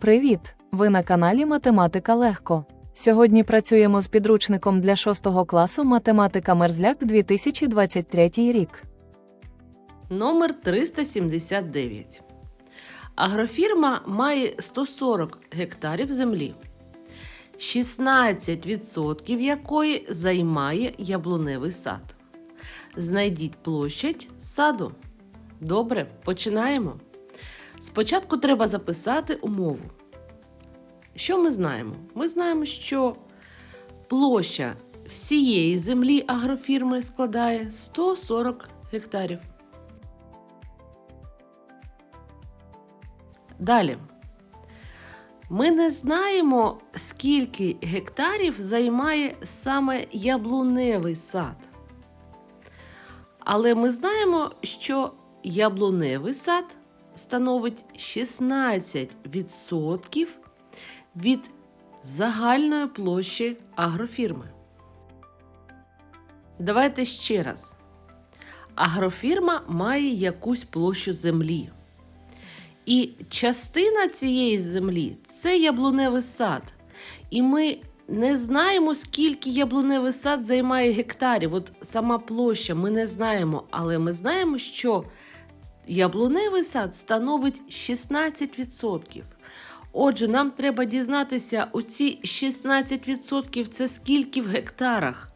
Привіт! Ви на каналі Математика Легко. Сьогодні працюємо з підручником для 6 класу Математика Мерзляк 2023 рік. Номер 379. Агрофірма має 140 гектарів землі, 16% якої займає яблуневий сад. Знайдіть площадь саду. Добре, починаємо. Спочатку треба записати умову. Що ми знаємо? Ми знаємо, що площа всієї землі агрофірми складає 140 гектарів. Далі. Ми не знаємо, скільки гектарів займає саме яблуневий сад. Але ми знаємо, що яблуневий сад становить 16% від загальної площі агрофірми. Давайте ще раз. Агрофірма має якусь площу землі. І частина цієї землі це яблуневий сад. І ми не знаємо, скільки яблуневий сад займає гектарів. От сама площа ми не знаємо, але ми знаємо, що яблуневий сад становить 16%. Отже, нам треба дізнатися, оці 16% це скільки в гектарах.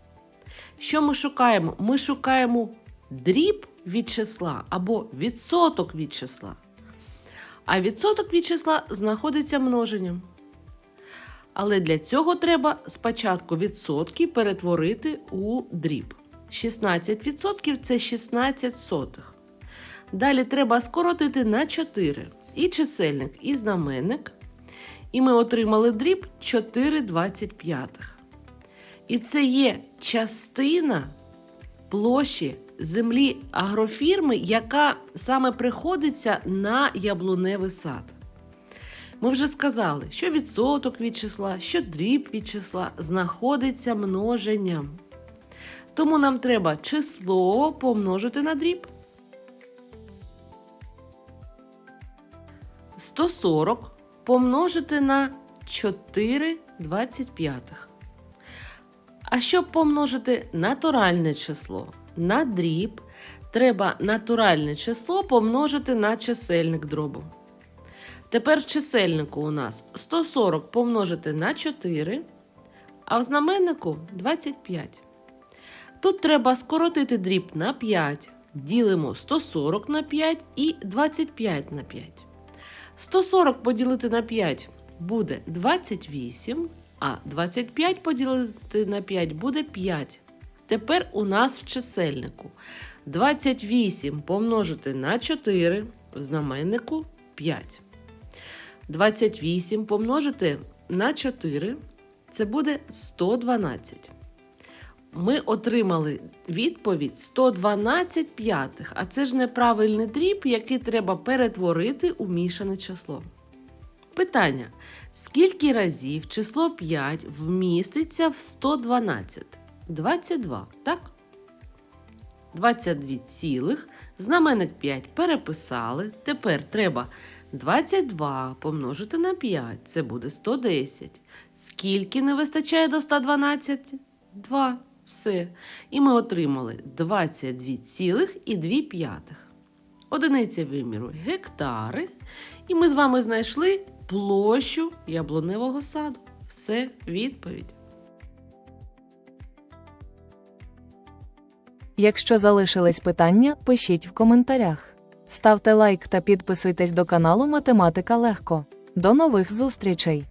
Що ми шукаємо? Ми шукаємо дріб від числа або відсоток від числа. А відсоток від числа знаходиться множенням. Але для цього треба спочатку відсотки перетворити у дріб. 16% це 16 сотих. Далі треба скоротити на 4 і чисельник, і знаменник. І ми отримали дріб 4,25. І це є частина площі землі агрофірми, яка саме приходиться на яблуневий сад. Ми вже сказали, що відсоток від числа, що дріб від числа знаходиться множенням. Тому нам треба число помножити на дріб. 140 помножити на 4,25. А щоб помножити натуральне число на дріб, треба натуральне число помножити на чисельник дробу. Тепер в чисельнику у нас 140 помножити на 4, а в знаменнику 25. Тут треба скоротити дріб на 5. Ділимо 140 на 5 і 25 на 5. 140 поділити на 5 буде 28, а 25 поділити на 5 буде 5. Тепер у нас в чисельнику 28 помножити на 4 в знаменнику 5. 28 помножити на 4 це буде 112. Ми отримали відповідь 112 п'ятих, а це ж неправильний дріб, який треба перетворити у мішане число. Питання: скільки разів число 5 вміститься в 112? 22, так? 22 цілих. Знаменник 5 переписали. Тепер треба 22 помножити на 5. Це буде 110. Скільки не вистачає до 112? 2. Все. І ми отримали 22 цілих і 2 п'ятих. Одиниця виміру гектари. І ми з вами знайшли площу яблуневого саду. Все, відповідь. Якщо залишились питання, пишіть в коментарях. Ставте лайк та підписуйтесь до каналу Математика Легко. До нових зустрічей!